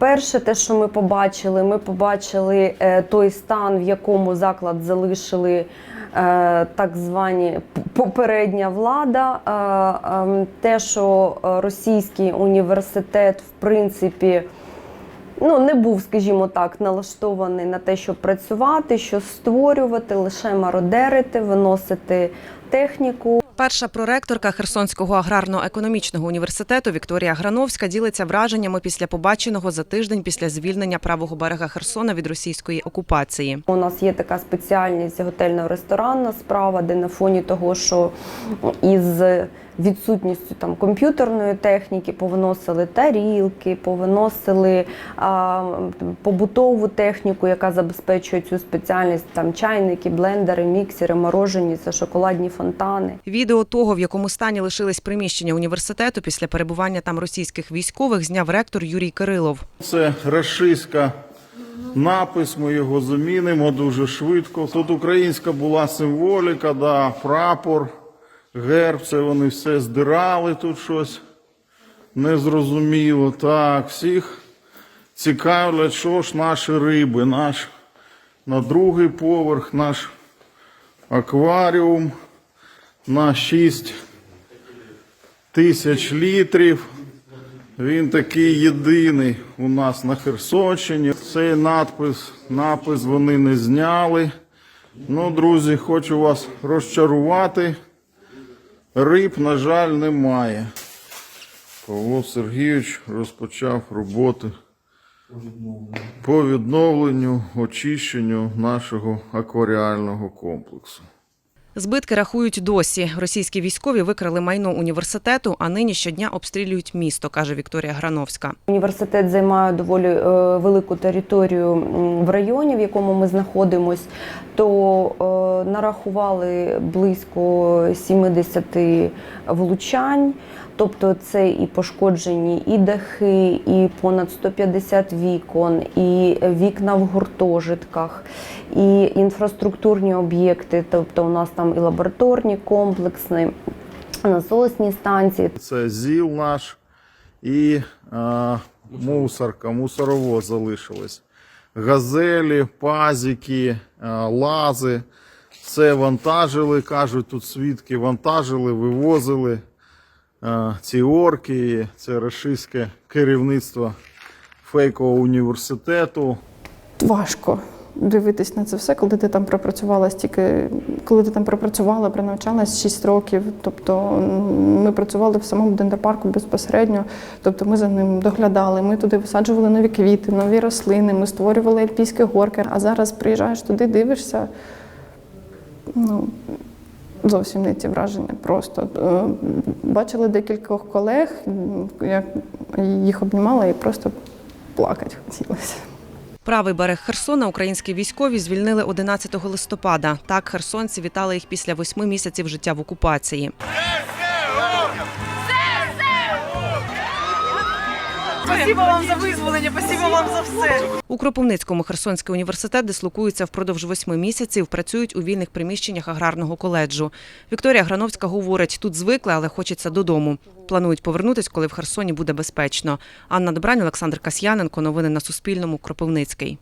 Перше, те, що ми побачили, ми побачили е, той стан, в якому заклад залишили е, так звані попередня влада. Е, е, Те, що російський університет, в принципі, ну, не був, скажімо так, налаштований на те, щоб працювати, що створювати, лише мародерити, виносити техніку. Перша проректорка Херсонського аграрно-економічного університету Вікторія Грановська ділиться враженнями після побаченого за тиждень після звільнення правого берега Херсона від російської окупації. У нас є така спеціальність готельно-ресторанна справа, де на фоні того, що із відсутністю там комп'ютерної техніки повиносили тарілки, повиносили а, побутову техніку, яка забезпечує цю спеціальність, там чайники, блендери, міксери, мороженіця, шоколадні фонтани. Відео того, в якому стані лишились приміщення університету після перебування там російських військових, зняв ректор Юрій Кирилов. Це рашистська напис, ми його замінимо дуже швидко. Тут українська була символіка, да, прапор, герб, це вони все здирали тут щось незрозуміло. Так, всіх цікавлять, що ж наші риби, наш на другий поверх, наш акваріум на 6 тисяч літрів. Він такий єдиний у нас на Херсонщині. Цей надпис, напис вони не зняли. Ну, друзі, хочу вас розчарувати. Риб, на жаль, немає. Павло Сергійович розпочав роботи по відновленню, очищенню нашого акваріального комплексу. Збитки рахують досі. Російські військові викрали майно університету, а нині щодня обстрілюють місто, каже Вікторія Грановська. Університет займає доволі е, велику територію в районі, в якому ми знаходимось, то е, нарахували близько 70 влучань. Тобто це і пошкоджені і дахи, і понад 150 вікон, і вікна в гуртожитках, і інфраструктурні об'єкти. Тобто у нас там і лабораторні комплекси, насосні станції. Це ЗІЛ наш і а, мусорка, мусоровоз залишилось. Газелі, пазики, а, лази. Все вантажили, кажуть, тут свідки вантажили, вивозили. А, ці орки, це рашистське керівництво фейкового університету. важко дивитись на це все, коли ти там пропрацювала стільки, коли ти там пропрацювала, пронавчалась 6 років. Тобто ми працювали в самому дендропарку безпосередньо. Тобто ми за ним доглядали. Ми туди висаджували нові квіти, нові рослини, ми створювали альпійські горки. А зараз приїжджаєш туди, дивишся. Ну, Зовсім не ті враження. Просто Е, бачили декількох колег, як їх обнімала і просто плакати хотілося. Правий берег Херсона українські військові звільнили 11 листопада. Так херсонці вітали їх після восьми місяців життя в окупації. Спасибо вам за визволення, спасибо вам за все. У Кропивницькому Херсонський університет дислокується впродовж восьми місяців. Працюють у вільних приміщеннях аграрного коледжу. Вікторія Грановська говорить, тут звикли, але хочеться додому. Планують повернутись, коли в Херсоні буде безпечно. Анна Добрань, Олександр Касьяненко. Новини на Суспільному. Кропивницький.